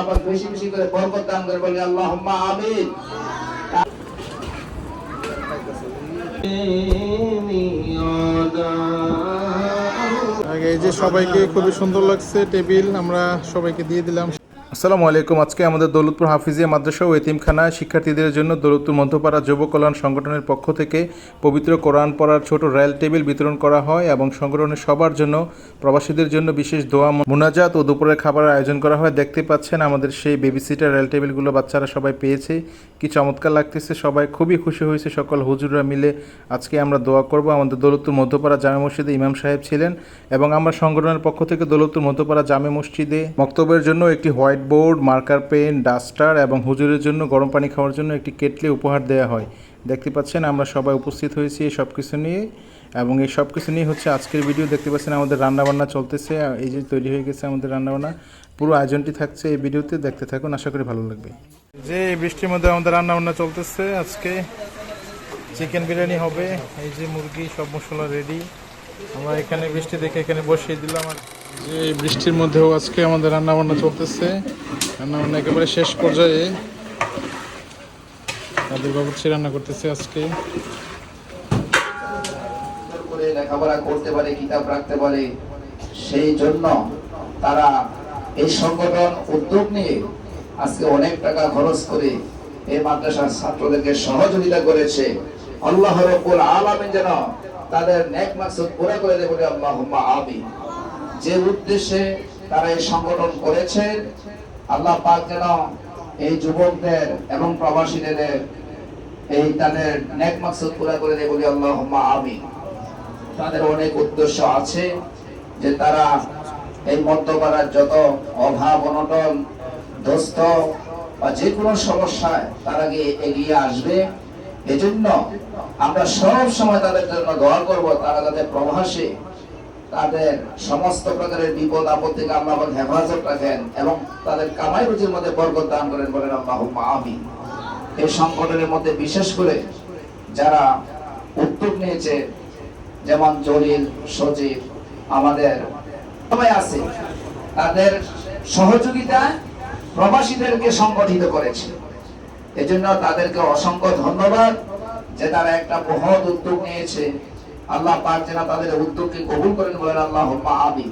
আবার বেশি বেশি করে বরকত দান করে বলি আল্লাহ আমিন। আগে যে সবাইকে খুবই সুন্দর লাগছে টেবিল, আমরা সবাইকে দিয়ে দিলাম। আসসালামু আলাইকুম। আজকে আমাদের দৌলতপুর হাফিজিয়া মাদ্রাসা ও এতিমখানা শিক্ষার্থীদের জন্য দৌলতপুর মধ্যপাড়া যুব কল্যাণ সংগঠনের পক্ষ থেকে পবিত্র কোরআন পড়ার ছোট রেল টেবিল বিতরণ করা হয় এবং সংগঠনের সবার জন্য, প্রবাসীদের জন্য বিশেষ দোয়া, মোনাজাত ও দুপুরের খাবারের আয়োজন করা হয়। দেখতে পাচ্ছেন আমাদের সেই বেবি সিটার রেল টেবিলগুলো বাচ্চারা সবাই পেয়েছে। কি চমৎকার লাগতেছে, সবাই খুবই খুশি হয়েছে, সকল হুজুররা মিলে আজকে আমরা দোয়া করব। আমাদের দৌলতপুর মধ্যপাড়া জামে মসজিদে ইমাম সাহেব ছিলেন এবং আমরা সংগঠনের পক্ষ থেকে দৌলতপুর মধ্যপাড়া জামে মসজিদে বক্তব্যের জন্য একটি white board marker pen duster এবং হুজুরের জন্য গরম পানি খাওয়ার জন্য একটি কেটলি উপহার দেওয়া হয়। দেখতে পাচ্ছেন আমরা সবাই উপস্থিত হয়েছি এই সব কিছু নিয়ে এবং এই সব কিছু নিয়ে হচ্ছে আজকের ভিডিও দেখতে পাচ্ছেন আমাদের রান্নাবান্না চলতেছে, এই যে তৈরি হয়ে গেছে আমাদের রান্নাবান্না। পুরো আয়োজনটি থাকছে এই ভিডিওতে দেখতে থাকুন, আশা করি ভালো লাগবে। যে এই বৃষ্টির মধ্যে আমাদের রান্নাবান্না চলতেছে আজকে চিকেন বিরিয়ানি হবে, এই যে মুরগি, সব মশলা রেডি আমরা এখানে বৃষ্টি দেখে এখানে বসিয়ে দিলাম আর এই বৃষ্টির মধ্যেও আজকে আমাদের রান্নাবান্না চলতেছে। রান্নাবান্না একেবারে শেষ পর্যায়ে। তাদের বাবুর্চি রান্না করতেছে আজকে? লেখাপড়া করতে পারে, কিতাব রাখতে পারে, সেই জন্য তারা এই সংগঠন উদ্যোগ নিয়ে আজকে অনেক টাকা খরচ করে এই মাদ্রাসার ছাত্রদেরকে সহযোগিতা করেছে। আল্লাহ রব্বুল আলামিন যেন তাদের নেক মাকসুদ পুরো করে দেবে আল্লাহুম্মা যে উদ্দেশ্যে তারা এই সংগঠন করেছেন আল্লাহ পাক যেন এই যুবকদের এবং প্রবাসীদের এই তাদের নেক মাকসুদ পুরো করে দেবে বলে আল্লাহুম্মা আমিন। তাদের অনেক উদ্দেশ্য আছে যে তারা এই মধ্যপাড়ার যত অভাব, অনটন দোস্ত বা যে কোনো সমস্যায় তারা গিয়ে এগিয়ে আসবে। এজন্য আমরা সব সময় তাদের জন্য দোয়া করব, তারা যাতে প্রবাসে তাদের সমস্ত প্রকারের বিপদ, আপদ থেকে আল্লাহ হেফাজত রাখেন এবং তাদের কামাই রুচির মধ্যে বরকত দান করেন বলেন আল্লাহ আমিন। এই সংগঠনের মধ্যে বিশেষ করে যারা উদ্যোগ নিয়েছে, যেমন জলিল, সজীব, আমাদের সবাই আছে, তাদের সহযোগিতা প্রবাসীদেরকে সংগঠিত করেছে। এজন্য তাদেরকে অসংখ্য ধন্যবাদ যে তারা একটা মহৎ উদ্যোগ নিয়েছে। আল্লাহ পাক যেন তাদের উদ্যোগকে কবুল করেন বলেন আল্লাহ আমিন।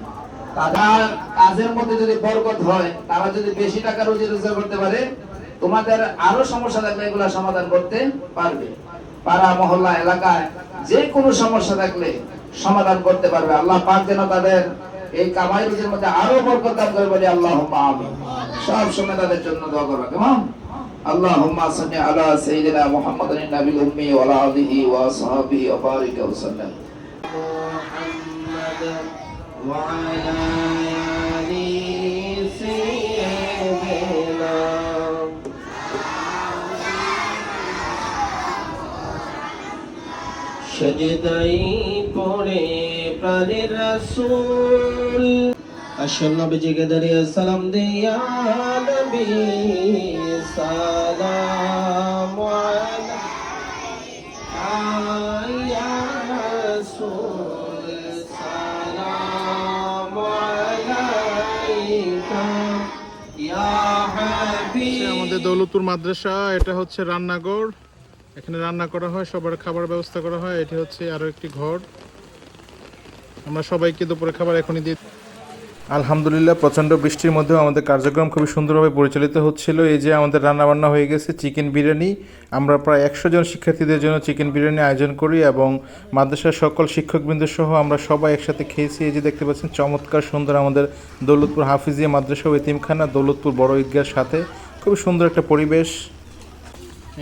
তাদের কাজের মধ্যে যদি বরকত হয়, তারা যদি বেশি টাকা রুজি রোজগার করতে পারে, তোমাদের আরও সমস্যা থাকলে এগুলা সমাধান করতে পারবে। পাড়া, মহল্লা, এলাকায় যে কোনো সমস্যা থাকলে সমাধান করতে পারবে। আল্লাহ পাক যেন তাদের এই কামাই রুজির মধ্যে আরও বরকত দান করে বলি আল্লাহ আমিন। সব সময় তাদের জন্য দোয়া করবে কেমন? اللهم صل على سيدنا محمد النبي الأمي وعلى آله وصحبه وبارك وسلم محمد وعلى آل سيدنا সজদাই পড়ে প্রাণের রাসূল আসল নবীজিকে দাঁড়িয়ে সালাম দিয়া আমাদের দৌলতপুর মাদ্রাসা, এটা হচ্ছে রান্নাঘর। এখানে রান্না করা হয়, সবার খাবার ব্যবস্থা করা হয়। এটি হচ্ছে আরও একটি ঘর। আমরা সবাইকে দুপুরে খাবার এখনই দিই আলহামদুলিল্লাহ, প্রচণ্ড বৃষ্টির মধ্যেও আমাদের কার্যক্রম খুবই সুন্দরভাবে পরিচালিত হচ্ছিল। এই যে আমাদের রান্নাবান্না হয়ে গেছে, চিকেন বিরিয়ানি। আমরা প্রায় একশো জন শিক্ষার্থীদের জন্য চিকেন বিরিয়ানি আয়োজন করি এবং মাদ্রাসার সকল শিক্ষকবৃন্দ সহ আমরা সবাই একসাথে খেয়েছি। এই যে দেখতে পাচ্ছেন, চমৎকার সুন্দর আমাদের দৌলতপুর হাফিজিয়া মাদ্রাসা ও এতিমখানা, দৌলতপুর বড় ঈদগার সাথে। খুবই সুন্দর একটা পরিবেশ।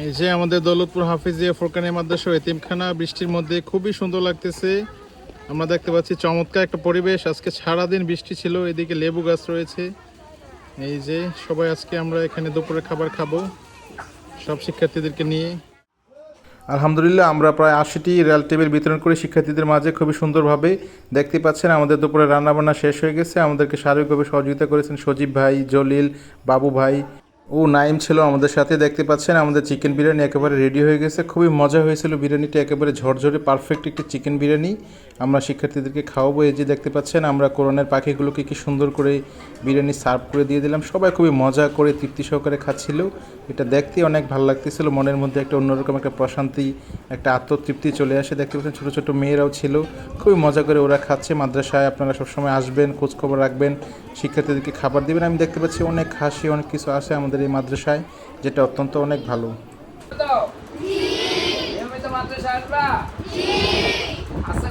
এই যে আমাদের দৌলতপুর হাফিজিয়া ফোরকানি মাদ্রাসা ও এতিমখানা, বৃষ্টির মধ্যে খুবই সুন্দর লাগতেছে। আমরা দেখতে পাচ্ছি চমৎকার একটা পরিবেশ। আজকে সারাদিন বৃষ্টি ছিল, এদিকে লেবু গাছ রয়েছে। এই যে সবাই আজকে আমরা এখানে দুপুরে খাবার খাব, সব শিক্ষার্থীদেরকে নিয়ে। আলহামদুলিল্লাহ, আমরা প্রায় আশিটি রেল টেবিল বিতরণ করি। শিক্ষার্থীদের মাঝে খুবই সুন্দরভাবে দেখতে পাচ্ছেন, আমাদের দুপুরে রান্নাবান্না শেষ হয়ে গেছে। আমাদেরকে শারীরিকভাবে সহযোগিতা করেছেন সজীব ভাই, জলিল, বাবু ভাই। ও নাইম ছিল আমাদের সাথে, দেখতে পাচ্ছেন আমাদের চিকেন বিরিয়ানি একেবারে রেডি হয়ে গেছে। খুবই মজা হয়েছিল বিরিয়ানিটা, একেবারে ঝরঝরে পারফেক্ট একটি চিকেন বিরিয়ানি। আমরা শিক্ষার্থীদেরকে খাওয়াবো। এই যে দেখতে পাচ্ছেন, আমরা কোরআনের পাখিগুলোকে কি সুন্দর করে বিরিয়ানি সার্ভ করে দিয়ে দিলাম। সবাই খুবই মজা করে তৃপ্তি সহকারে খাচ্ছিল। এটা দেখতে অনেক ভালো লাগতেছিল। মনের মধ্যে একটা অন্যরকম একটা প্রশান্তি, একটা আত্মতৃপ্তি চলে আসে। দেখতে পাচ্ছেন, ছোটো ছোটো মেয়েরাও ছিল। খুবই মজা করে ওরা খাচ্ছে। মাদ্রাসায় আপনারা সবসময় আসবেন, খোঁজখবর রাখবেন। শিক্ষার্থীদেরকে খাবার দিবেন। আমি দেখতে পাচ্ছি অনেক হাসি, অনেক কিছু আসে আমাদের এই মাদ্রাসায়, যেটা অত্যন্ত অনেক ভালো। আচ্ছা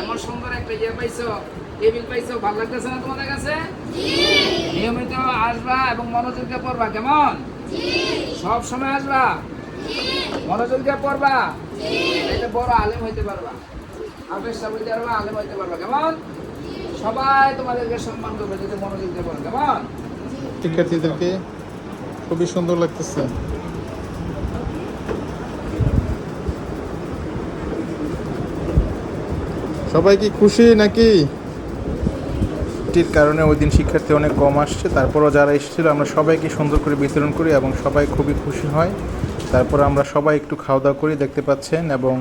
এমন সুন্দর একটা ইয়ে নিয়মিত আসবা এবং মনোযোগ পড়বা, কেমন? সব সময় আসবা? মনোযোগ পড়বা? এটা বড় আলেম হইতে পারবা। সাহেব হইতে পারবা, আলেম হইতে পারবা, কেমন? সবাই তোমাদেরকে সম্মান করবে, যদি মনোযোগ দিয়ে পড়ো, কেমন? শিক্ষার্থীদেরকে খুবই সুন্দর লাগতেছে। সবাই কি খুশি নাকি? ছুটির কারণে ওই দিন শিক্ষার্থী অনেক কম আসছে, তারপরও যারা এসেছিল আমরা সবাইকে সুন্দর করে বিতরণ করি এবং সবাই খুবই খুশি হয়। তারপর আমরা সবাই একটু খাওয়া দাওয়া করি, দেখতে পাচ্ছেন, এবং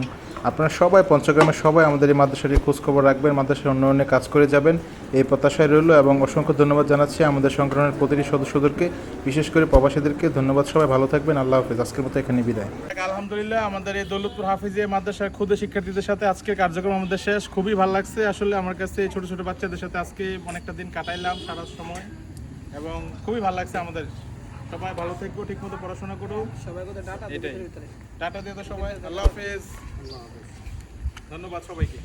আপনারা সবাই, পঞ্চগ্রামের সবাই আমাদের এই মাদ্রাসাটির খোঁজখবর রাখবেন, মাদ্রাসার উন্নয়নে কাজ করে যাবেন। এই প্রত্যাশায় রইল এবং অসংখ্য ধন্যবাদ জানাচ্ছি আমাদের সংগঠনের প্রতিটি সদস্যদেরকে, বিশেষ করে প্রবাসীদেরকে। ধন্যবাদ সবাই, ভালো থাকবেন, আল্লাহ হাফিজ। আজকের মতো এখানে বিদায়। আলহামদুলিল্লাহ, আমাদের এই দৌলতপুর হাফিজিয়া মাদ্রাসার ক্ষুদে শিক্ষার্থীদের সাথে আজকের কার্যক্রম আমাদের শেষ। খুবই ভালো লাগছে। আসলে আমার কাছে ছোট ছোট বাচ্চাদের সাথে আজকে অনেকটা দিন কাটাইলাম সারা সময়। এবং খুবই ভালো লাগছে আমাদের সবাই ভালো থেকো ঠিক মতো পড়াশোনা করো। সবাই ডাটা দিয়ে তো সবাই আল্লাহ হাফেজ। ধন্যবাদ সবাইকে।